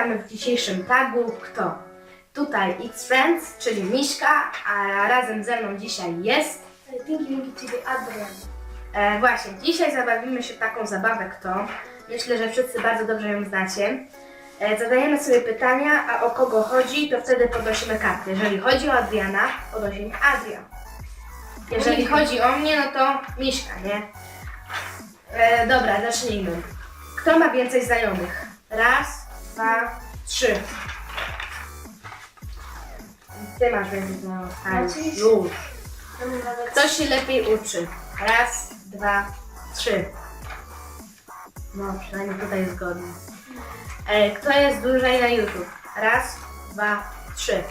mamy w dzisiejszym tagu kto? Tutaj X-Friends, czyli Miśka, a razem ze mną dzisiaj jest... Pinky Winky, czyli Adrian. E, właśnie, dzisiaj zabawimy się w taką zabawę kto. Myślę, że wszyscy bardzo dobrze ją znacie. E, zadajemy sobie pytania, a o kogo chodzi, to wtedy podnosimy karty. Jeżeli chodzi o Adriana, podnosimy Adrian. Jeżeli chodzi o mnie, no to Miśka, nie? E, dobra, zacznijmy. Kto ma więcej znajomych? Raz, dwa, trzy. Ty masz znajomych. Tak, Oczywiście. już. Kto się lepiej uczy? Raz, dwa, trzy. No, przynajmniej tutaj jest zgodnie. E, kto jest dłużej na YouTube? Raz, dwa, trzy.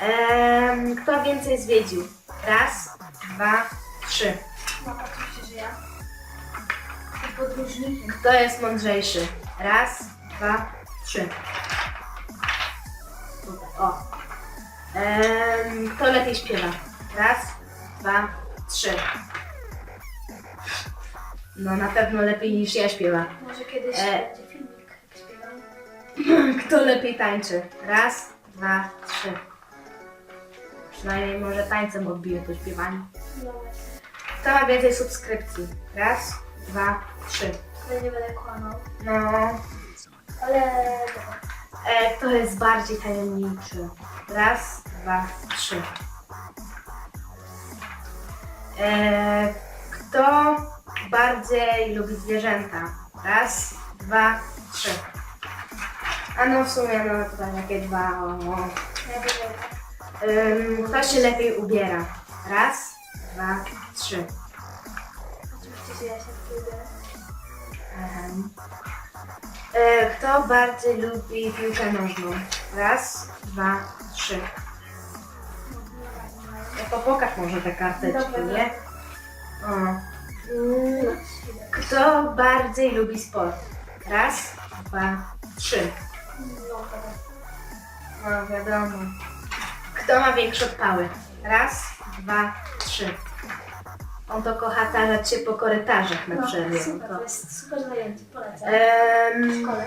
Em, kto więcej zwiedził? Raz, dwa, trzy. No, oczywiście, że ja. Podróżnikiem. Kto jest mądrzejszy? Raz, dwa, trzy. O. Em, kto lepiej śpiewa? Raz, dwa, trzy. No na pewno lepiej niż ja śpiewam. Może kiedyś E. będzie filmik, jak śpiewam. Kto lepiej tańczy? Raz, dwa, trzy. Przynajmniej może tańcem odbije to śpiewanie. No właśnie. Kto ma więcej subskrypcji? Raz, dwa, trzy. Nie będę kłamał. No, Ale... dobra. E, kto jest bardziej tajemniczy? Raz, dwa, trzy. E, kto bardziej lubi zwierzęta? Raz, dwa, trzy. A no w sumie no tutaj takie dwa. O, o. Ym, kto się lepiej ubiera? Raz, dwa, trzy. Pójdę. Em, E, kto bardziej lubi piłkę nożną? Raz, dwa, trzy. No to pokaż może te karteczki, Dobra, nie? O. Mm, Kto bardziej lubi sport? Raz, dwa, trzy. No. No wiadomo. Kto ma większe odpały? Raz, dwa, trzy. On to kocha tarzać się po korytarzach na No, przerwie. super, No to jest super zajęcie, polecam. to, W szkole.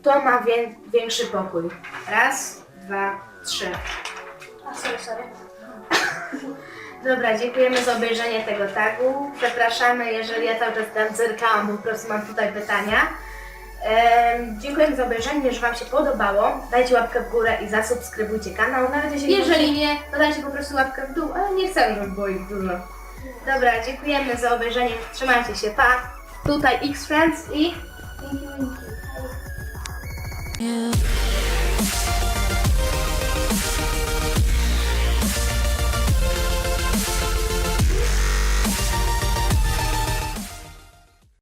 kto ma wię, większy pokój? Raz, dwa, trzy. A, sorry, sorry. Dobra, dziękujemy za obejrzenie tego tagu. Przepraszamy, jeżeli ja cały czas tam zerkałam, bo po prostu mam tutaj pytania. Em, dziękujemy za obejrzenie, że Wam się podobało. Dajcie łapkę w górę i zasubskrybujcie kanał. Nawet jeżeli Jeżeli nie, to dajcie po prostu łapkę w dół, ale nie chcę, żeby było ich dużo. Dobra, dziękujemy za obejrzenie. Trzymajcie się, pa! Tutaj X-Friends i... Hej. Yeah.